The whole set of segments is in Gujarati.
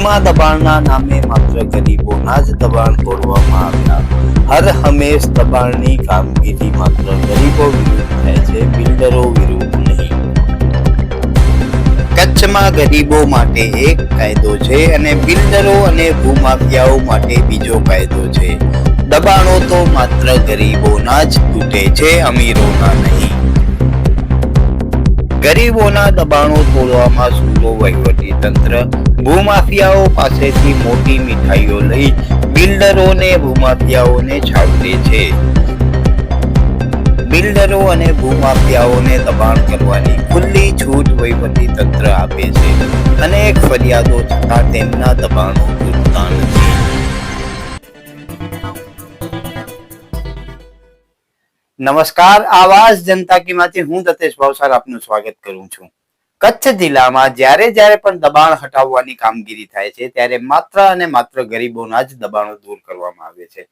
ભુજમાં દબાણના નામે માત્ર ગરીબોના જ દબાણ તોડવામાં આવ્યા. હર હંમેશ દબાણની કામગીરી માત્ર ગરીબો વિરુદ્ધ થાય છે, બિલ્ડરો વિરુદ્ધ નહીં. કચ્છમાં ગરીબો માટે એક કાયદો છે અને બિલ્ડરો અને ભૂમાફિયાઓ માટે બીજો કાયદો છે. દબાણો તો માત્ર ગરીબોના જ તૂટે છે, અમીરોના નહીં. ગરીબોના દબાણો તોડવામાં સૂરો વહીવટી તંત્ર ભૂમાફિયાઓ પાસેથી મોટી મીઠાઈઓ લઈ બિલ્ડરોને ભૂમાફિયાઓને છાવરે છે. બિલ્ડરો અને ભૂમાફિયાઓને દબાણ કરવાની ખુલ્લી છૂટ વહીવટી તંત્ર આપે છે અનેક ફરિયાદો છતાં તેમના દબાણો તૂટતા નથી. નમસ્કાર, આવાજ જનતા કી માંથી હું દતેશ ભાવસાર આપનું સ્વાગત કરું છું. કચ્છ જિલ્લામાં જ્યારે જ્યારે પણ દબાણ હટાવવાની કામગીરી થાય છે, ત્યારે માત્ર અને માત્ર ગરીબોના જ દબાણો દૂર કરવામાં આવે છે.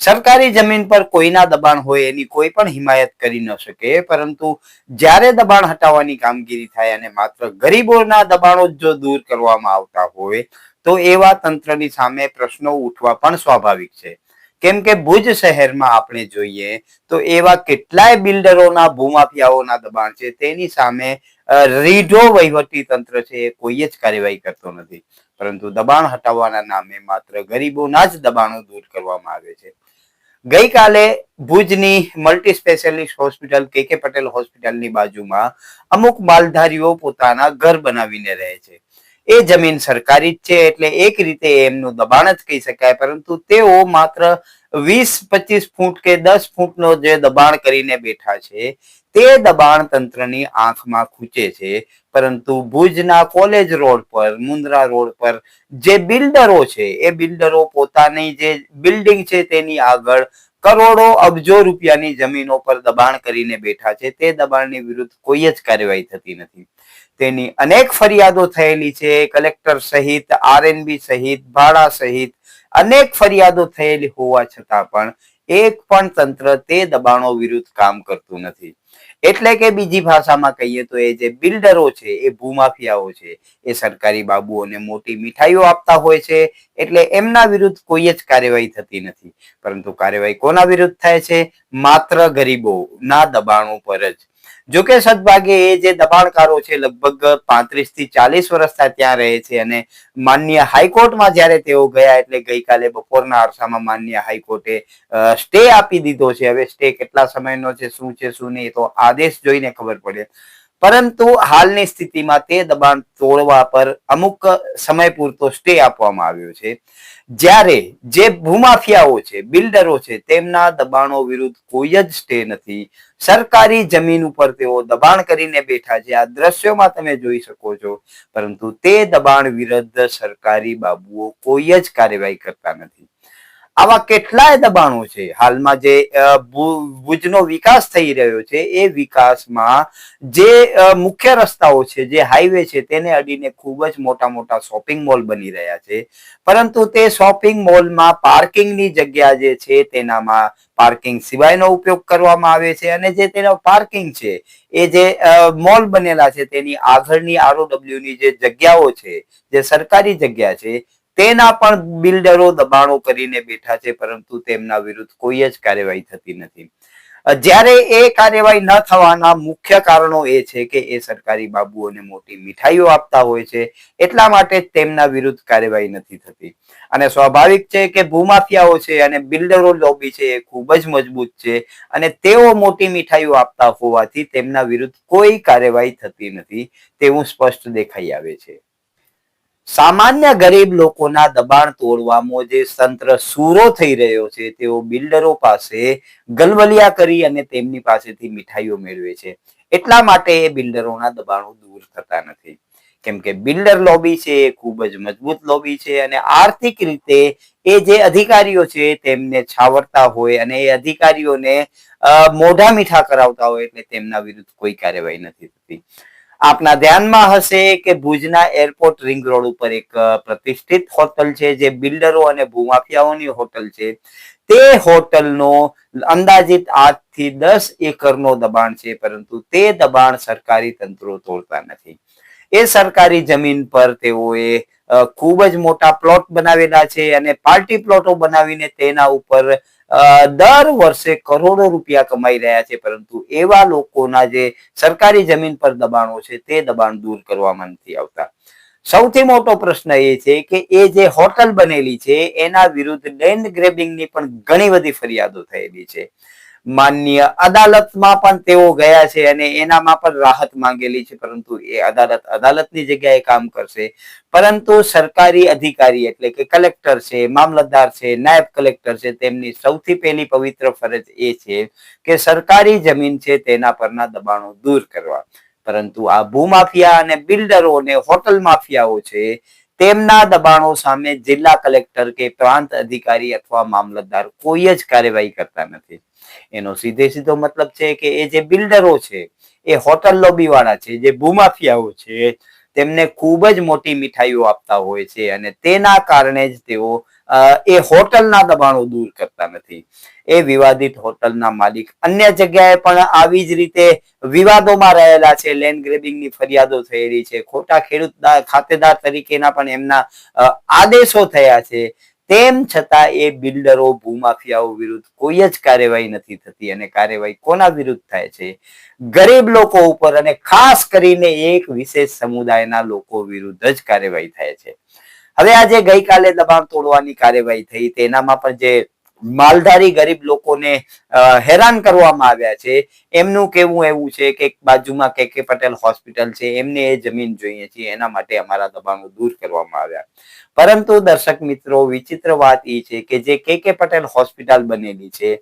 સરકારી જમીન પર કોઈના દબાણ હોય એની કોઈ પણ હિમાયત કરી ન શકે, પરંતુ જ્યારે દબાણ હટાવવાની કામગીરી થાય અને માત્ર ગરીબોના દબાણો જો દૂર કરવામાં આવતા હોય, તો એવા તંત્રની સામે પ્રશ્નો ઉઠવા પણ સ્વાભાવિક છે. કેમ કે ભુજ શહેરમાં આપણે જોઈએ, તો એવા કેટલાય બિલ્ડરોના, ભૂમાફિયાઓના દબાણ છે, તેની સામે રીઢો વહીવટી તંત્ર છે એ કોઈ જ કાર્યવાહી કરતો નથી. પરંતુ દબાણ હટાવવાના નામે માત્ર ગરીબોના જ દબાણો દૂર કરવામાં આવે છે. ગઈકાલે ભુજની મલ્ટી સ્પેશિયાલિસ્ટ હોસ્પિટલ કે કે પટેલ હોસ્પિટલની બાજુમાં અમુક માલધારીઓ પોતાના ઘર બનાવીને રહે છે. એ જમીન સરકારી જ છે એટલે એક રીતે એમનું દબાણ જ કહી શકાય, પરંતુ તેઓ માત્ર વીસ, પચીસ ફૂટ કે દસ ફૂટનો જે દબાણ કરીને બેઠા છે, તે દબાણ તંત્રની આંખમાં ખૂચે છે. પરંતુ ભુજના કોલેજ રોડ પર મુન્દ્રા રોડ પર જે બિલ્ડરો છે, એ બિલ્ડરો પોતાની જે બિલ્ડિંગ છે તેની આગળ કરોડો અબજો રૂપિયાની જમીનો પર દબાણ કરીને બેઠા છે. તે દબાણની વિરુદ્ધ કોઈ જ કાર્યવાહી થતી નથી. તેની અનેક ફરિયાદો થયેલી છે. કલેક્ટર સહિત આરએનબી સહિત, ભાડા સહિત અનેક ફરિયાદો થયેલી હોવા છતાં પણ એક પણ તંત્ર તે દબાણો વિરુદ્ધ કામ કરતું નથી. એટલે કે બીજી ભાષામાં કહીએ તો એ જે બિલ્ડરો છે, એ ભૂમાફિયાઓ છે, એ સરકારી બાબુઓને મોટી મીઠાઈઓ આપતા હોય છે, એટલે એમના વિરુદ્ધ કોઈ જ કાર્યવાહી થતી નથી. પરંતુ કાર્યવાહી કોના વિરુદ્ધ થાય છે? માત્ર ગરીબો ના દબાણો પર જ. જોકે સદભાગે એ જે દબાણકારો છે લગભગ પાંત્રીસથી ચાલીસ વર્ષથી ત્યાં રહે છે અને માન્ય હાઈકોર્ટમાં જ્યારે તેઓ ગયા એટલે ગઈકાલે બપોરના અરસામાં માન્ય હાઈકોર્ટે સ્ટે આપી દીધો છે. હવે સ્ટે કેટલા સમયનો છે, શું છે, શું નહીં તો આદેશ જોઈને ખબર પડે. પરંતુ હાલની સ્થિતિમાં તે દબાણ તોડવા પર અમુક સમય પૂરતો સ્ટે આપવામાં આવ્યો છે. જ્યારે જે ભૂમાફિયાઓ છે, બિલ્ડરો છે, તેમના દબાણો વિરુદ્ધ કોઈ જ સ્ટે નથી. સરકારી જમીન ઉપર તેઓ દબાણ કરીને બેઠા છે. આ દ્રશ્યોમાં તમે જોઈ શકો છો. પરંતુ તે દબાણ વિરુદ્ધ સરકારી બાબુઓ કોઈ જ કાર્યવાહી કરતા નથી. આવા કેટલાય દબાણો છે. હાલમાં જે ભુજનો વિકાસ થઈ રહ્યો છે, એ વિકાસમાં જે મુખ્ય રસ્તાઓ છે, જે હાઈવે છે, તેને અડીને ખૂબ જ મોટા મોટા શોપિંગ મોલ બની રહ્યા છે. પરંતુ તે શોપિંગ મોલમાં પાર્કિંગની જગ્યા જે છે, તેનામાં પાર્કિંગ સિવાયનો ઉપયોગ કરવામાં આવે છે અને જે તેનો પાર્કિંગ છે, એ જે મોલ બનેલા છે, તેની આગળની આરઓડબ્લ્યુની જે જગ્યાઓ છે, જે સરકારી જગ્યા છે તેના પણ બિલ્ડરો દબાણો કરીને બેઠા છે, પરંતુ તેમના વિરુદ્ધ કોઈ જ કાર્યવાહી થતી નથી. જ્યારે એ કાર્યવાહી ન થવાના મુખ્ય કારણો એ છે કે એ સરકારી બાબુઓને મોટી મીઠાઈઓ આપતા હોય છે, એટલા માટે તેમના વિરુદ્ધ કાર્યવાહી નથી થતી. અને સ્વાભાવિક છે કે ભૂમાફિયાઓ છે અને બિલ્ડરો લોબી છે એ ખૂબ જ મજબૂત છે અને તેઓ મોટી મીઠાઈઓ આપતા હોવાથી તેમના વિરુદ્ધ કોઈ કાર્યવાહી થતી નથી તેવું સ્પષ્ટ દેખાઈ આવે છે. સામાન્ય ગરીબ લોકોના દબાણ તોડવામાં જે તંત્ર સૂરો થઈ રહ્યો છે, તેઓ બિલ્ડરો પાસે ગલબલિયા કરી અને તેમની પાસેથી મીઠાઈઓ મેળવે છે. એટલા માટે એ બિલ્ડરોના દબાણો દૂર થતા નથી. કેમ કે બિલ્ડર લોબી છે એ ખૂબ જ મજબૂત લોબી છે અને આર્થિક રીતે એ જે અધિકારીઓ છે, તેમને છાવરતા હોય અને એ અધિકારીઓને મોઢા મીઠા કરાવતા હોય એટલે તેમના વિરુદ્ધ કોઈ કાર્યવાહી નથી થતી. આપના ધ્યાનમાં હશે કે ભુજના એરપોર્ટ રિંગ રોડ ઉપર એક પ્રતિષ્ઠિત હોટલ છે, જે બિલ્ડરો અને ભૂમાફિયાઓની હોટલ છે. તે હોટલનો અંદાજિત આઠ દસ એકરનો દબાણ છે, પરંતુ તે દબાણ સરકારી તંત્રો તોડતા નથી. એ સરકારી જમીન પર તેઓએ ખૂબ જ મોટા પ્લોટ બનાવેલા છે અને પાર્ટી પ્લોટો બનાવીને તેના ઉપર દર વર્ષે કરોડો રૂપિયા કમાઈ રહ્યા છે, પરંતુ એવા લોકોના જે સરકારી જમીન પર દબાણો છે, તે દબાણ દૂર કરવામાં નથી આવતા. સૌથી મોટો પ્રશ્ન એ છે કે એ જે હોટલ બનેલી છે, એના વિરુદ્ધ લેન્ડ ગ્રેબિંગની પણ ઘણી બધી ફરિયાદો થયેલી છે. માન્ય અદાલતમાં પણ તેઓ ગયા છે અને એનામાં પણ રાહત માંગેલી છે, પરંતુ એ અદાલત અદાલતની જગ્યાએ કામ કરશે. પરંતુ સરકારી અધિકારી એટલે કે કલેક્ટર છે, મામલતદાર છે, નાયબ કલેક્ટર છે, તેમની સૌથી પહેલી પવિત્ર ફરજ એ છે કે સરકારી જમીન છે તેના પરના દબાણો દૂર કરવા. પરંતુ આ ભૂમાફિયા અને બિલ્ડરો અને હોટલ માફિયાઓ છે તેમના દબાણો સામે જિલ્લા કલેક્ટર કે પ્રાંત અધિકારી અથવા મામલતદાર કોઈ જ કાર્યવાહી કરતા નથી. એનો સીધે સીધો મતલબ છે કે એ જે બિલ્ડરો છે, એ હોટલ લોબી વાળા છે, જે ભૂમાફિયાઓ છે, તેમને ખૂબ જ મોટી મીઠાઈઓ આપતા હોય છે અને તેના કારણે જ તેઓ એ હોટલના દબાણો દૂર કરતા નથી. એ વિવાદિત હોટલના માલિક અન્ય જગ્યાએ પણ આવી જ રીતે વિવાદોમાં રહેલા છે. લેન્ડ ગ્રેબિંગની ફરિયાદો થયેલી છે. ખોટા ખેડૂત ખાતેદાર તરીકેના પણ એમના આદેશો થયા છે. તેમ છતાં એ બિલ્ડરો, ભૂમાફિયાઓ વિરુદ્ધ કોઈ જ કાર્યવાહી નથી થતી અને કાર્યવાહી કોના વિરુદ્ધ થાય છે? ગરીબ લોકો ઉપર અને ખાસ કરીને એક વિશેષ સમુદાયના લોકો વિરુદ્ધ જ કાર્યવાહી થાય છે. હવે આજે ગઈકાલે દબાણ તોડવાની કાર્યવાહી થઈ. તેનામાં પણ જે માલધારી ગરીબ લોકોને હેરાન કરવામાં આવ્યા છે, એમનું કેવું એવું છે કે બાજુમાં કે કે પટેલ હોસ્પિટલ છે. એમને એ જમીન જોઈએ છે એના માટે અમારા દબાણો દૂર કરવામાં આવ્યા. પરંતુ દર્શક મિત્રો, વિચિત્ર વાત એ છે કે જે કે કે પટેલ હોસ્પિટલ બનેલી છે,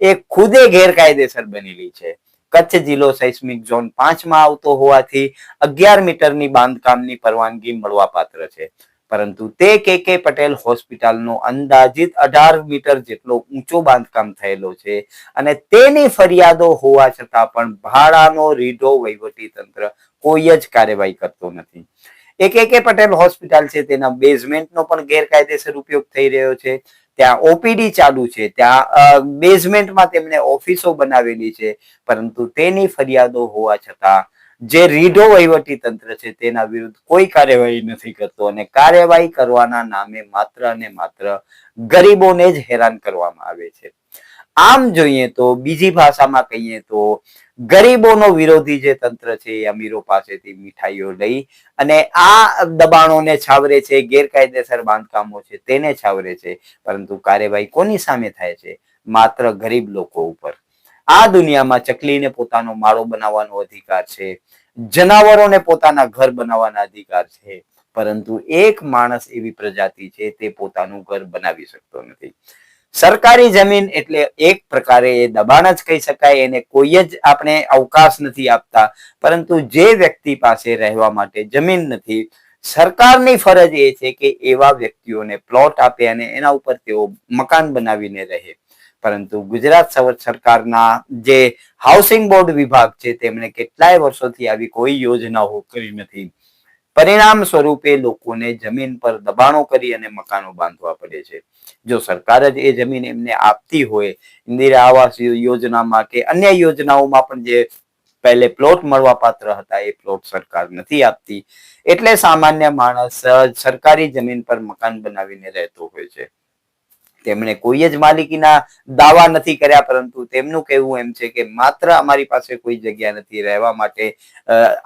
એ ખુદે ગેરકાયદેસર બનેલી છે. કચ્છ જિલ્લો સૈસ્મિક ઝોન પાંચમાં આવતો હોવાથી અગિયાર મીટરની બાંધકામની પરવાનગી મળવાપાત્ર છે. પરંતુ તે કે કે પટેલ હોસ્પિટલનો અંદાજિત અઢાર મીટર જેટલો ઊંચો બાંધકામ થયેલો છે અને તેની ફરિયાદો હોવા છતાં પણ ભાડાનો રીઢો વહીવટી તંત્ર કોઈ જ કાર્યવાહી કરતો નથી. એ કે કે પટેલ હોસ્પિટલ છે, તેના બેઝમેન્ટનો પણ ગેરકાયદેસર ઉપયોગ થઈ રહ્યો છે. ત્યાં ઓપીડી ચાલુ છે, ત્યાં બેઝમેન્ટમાં તેમણે ઓફિસો બનાવેલી છે, પરંતુ તેની ફરિયાદો હોવા છતાં જે રીઢો વહીવટી તંત્ર છે, તેના વિરુદ્ધ કોઈ કાર્યવાહી નથી કરતો અને કાર્યવાહી કરવાના નામે માત્ર અને માત્ર ગરીબોને જ હેરાન કરવામાં આવે છે. આમ જોઈએ તો, બીજી ભાષામાં કહીએ તો, ગરીબોનો વિરોધી જે તંત્ર છે અમીરો પાસેથી મીઠાઈઓ લઈ અને આ દબાણોને છાવરે છે, ગેરકાયદેસર બાંધકામો છે, તેને છાવરે છે, પરંતુ કાર્યવાહી કોની સામે થાય છે? માત્ર ગરીબ લોકો ઉપર. આ દુનિયામાં ચકલીને પોતાનો માળો બનાવવાનો અધિકાર છે, જનાવરોને પોતાના ઘર બનાવવાના અધિકાર છે, પરંતુ એક માણસ એવી પ્રજાતિ છે તે પોતાનું ઘર બનાવી શકતો નથી. સરકારી જમીન એટલે એક પ્રકારે એ દબાણ જ કહી શકાય, એને કોઈ જ આપણે અવકાશ નથી આપતા. પરંતુ જે વ્યક્તિ પાસે રહેવા માટે જમીન નથી, સરકારની ફરજ એ છે કે એવા વ્યક્તિઓને પ્લોટ આપે અને એના ઉપર તેઓ મકાન બનાવીને રહે. પરંતુ ગુજરાત સર- સરકારના જે હાઉસિંગ બોર્ડ વિભાગ છે, તેમણે કેટલાય વર્ષોથી આવી કોઈ યોજનાઓ કરી નથી. પરિણામ સ્વરૂપે લોકોને જમીન પર દબાણો કરી અને મકાનો બાંધવા પડે છે. જો સરકાર જ એ જમીન એમને આપતી હોય, ઇન્દિરા આવાસ યોજનામાં કે અન્ય યોજનાઓમાં પણ જે પહેલે પ્લોટ મળવા પાત્ર હતા, એ પ્લોટ સરકાર નથી આપતી. એટલે સામાન્ય માણસ સરકારી જમીન પર મકાન બનાવીને રહેતો હોય છે. તેમણે કોઈ જ માલિકીના દાવા નથી કર્યા, પરંતુ તેમનું કહેવું એમ છે કે માત્ર અમારી પાસે કોઈ જગ્યા નથી, રહેવા માટે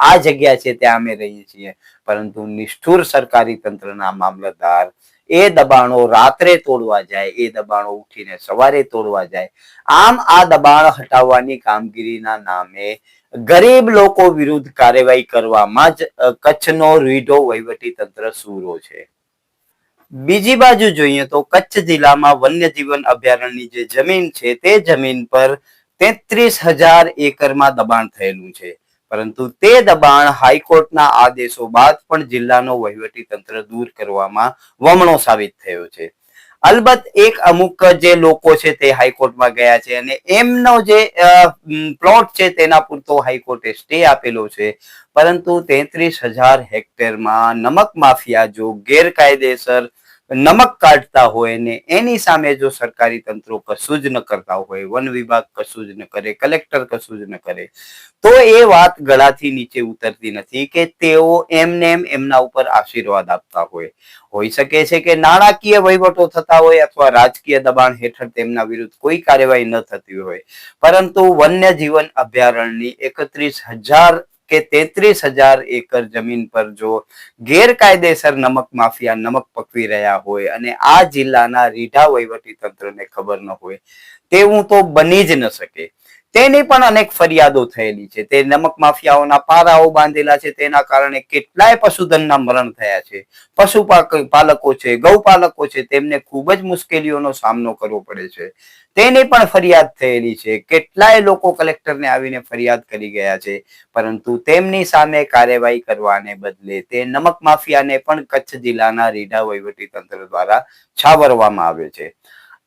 આ જગ્યા છે ત્યાં અમે રહીએ છીએ. પરંતુ નિષ્ઠુર સરકારી તંત્રના મામલતદાર, એ દબાણો રાત્રે તોડવા જાય, એ દબાણો ઉઠીને સવારે તોડવા જાય. આમ આ દબાણ હટાવવાની કામગીરીના નામે ગરીબ લોકો વિરુદ્ધ કાર્યવાહી કરવામાં જ કચ્છનો રીઢો વહીવટી તંત્ર સૂરો છે. બીજી બાજુ જોઈએ તો કચ્છ જિલ્લામાં વન્યજીવન અભયારણ્યની જે જમીન છે તે જમીન પર તેત્રીસ હજાર એકરમાં દબાણ થયેલું છે. પરંતુ તે દબાણ હાઈકોર્ટના આદેશો બાદ પણ જિલ્લાનો વહીવટી તંત્ર દૂર કરવામાં વમણો સાબિત થયો છે. અલબત્ત એક અમુક જે લોકો છે તે હાઈકોર્ટમાં ગયા છે અને એમનો જે પ્લોટ છે તેના પૂરતો હાઈકોર્ટે સ્ટે આપેલો છે. પરંતુ તેત્રીસ હજાર હેક્ટરમાં નમક માફિયા જો ગેરકાયદેસર નમક કાઢતા હોય ને એની સામે જો સરકારી તંત્રો કશું જ ન કરતા હોય, વન વિભાગ કશું જ ન કરે, કલેક્ટર કશું જ ન કરે, તો એ વાત ગળાથી નીચે ઉતરતી નથી કે તેઓ એમને એમ એમના ઉપર આશીર્વાદ આપતા હોય. હોઈ શકે છે કે નાણાકીય વહીવટો થતા હોય અથવા રાજકીય દબાણ હેઠળ તેમના વિરુદ્ધ કોઈ કાર્યવાહી ન થતી હોય, પરંતુ વન્ય જીવન અભયારણ્યની એકત્રીસ હજાર કે તેત્રીસ હજાર એકર જમીન પર જો ગેરકાયદેસર નમક માફિયા નમક પકવી રહ્યા હોય અને આ જિલ્લાના રીઢા વહીવટી તંત્રને ખબર ન હોય, તેવું તો બની જ ન શકે. તેની પણ અનેક ફરિયાદો થયેલી છે. તે નમક માફિયાઓના પારાઓ બાંધેલા છે. તેના કારણે કેટલાય પશુધનના મરણ થયા છે. પશુ પાલકો છે, ગૌપાલકો છે, તેમને ખૂબ જ મુશ્કેલીઓનો સામનો કરવો પડે છે. તેની પણ ફરિયાદ થયેલી છે. કેટલાય લોકો કલેક્ટરને આવીને ફરિયાદ કરી ગયા છે. પરંતુ તેમની સામે કાર્યવાહી કરવાને બદલે તે નમક માફિયાને પણ કચ્છ જિલ્લાના રીઢા વહીવટી તંત્ર દ્વારા છાવરવામાં આવે છે.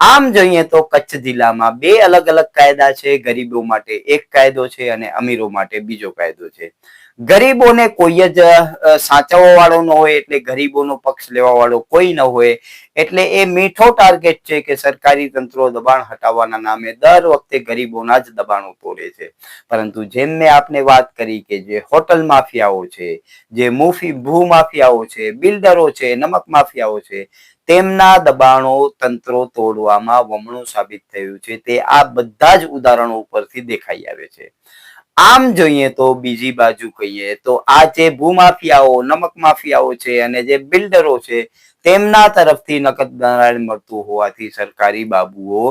આમ જોઈએ તો કચ્છ જિલ્લામાં બે અલગ અલગ કાયદા છે, ગરીબો માટે એક કાયદો છે અને અમીરો માટે બીજો કાયદો છે. ગરીબોને કોઈ જ સાચવવા વાળો ન હોય એટલે ગરીબોનો પક્ષ લેવા વાળો કોઈ ન હોય એટલે એ મીઠો ટાર્ગેટ છે કે સરકારી તંત્રો દબાણ હટાવવાના નામે દર વખતે ગરીબોના જ દબાણો તોડે છે. પરંતુ જેમ મેં આપને વાત કરી કે જે હોટલ માફિયાઓ છે, જે મુફી ભૂ માફિયાઓ છે, બિલ્ડરો છે, નમક માફિયાઓ છે તેમના દબાણો તંત્રો તોડવામાં વમણું સાબિત થયું છે. તે આ બધા જ ઉદાહરણો ઉપરથી દેખાઈ આવે છે. આમ જોઈએ તો બીજી બાજુ કહીએ તો આ જે ભૂમાફિયાઓ, નમક માફિયાઓ છે અને જે બિલ્ડરો છે તેમના તરફથી નકદ નારાયણ મળતું હોવાથી સરકારી બાબુઓ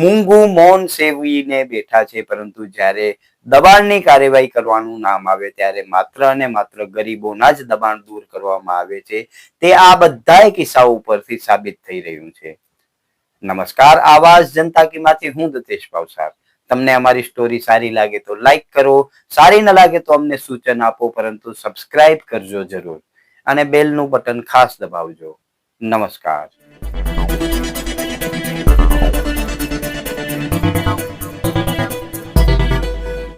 મૂંગું મૌન સેવીને બેઠા છે, પરંતુ જ્યારે દબાણની કાર્યવાહી કરવાનું નામ આવે ત્યારે માત્ર અને માત્ર ગરીબોના જ દબાણ દૂર કરવામાં આવે છે. તે આ બધા કિસ્સાઓ ઉપરથી સાબિત થઈ રહ્યું છે. નમસ્કાર, આવાજ જનતા કીમાંથી હું દતેશ પાવસાર. તમને અમારી સ્ટોરી સારી લાગે તો લાઈક કરો, સારી ન લાગે તો અમને સૂચન આપો, પરંતુ સબસ્ક્રાઇબ કરજો જરૂર. અને બેલનું બટન ખાસ દબાવજો. નમસ્કાર.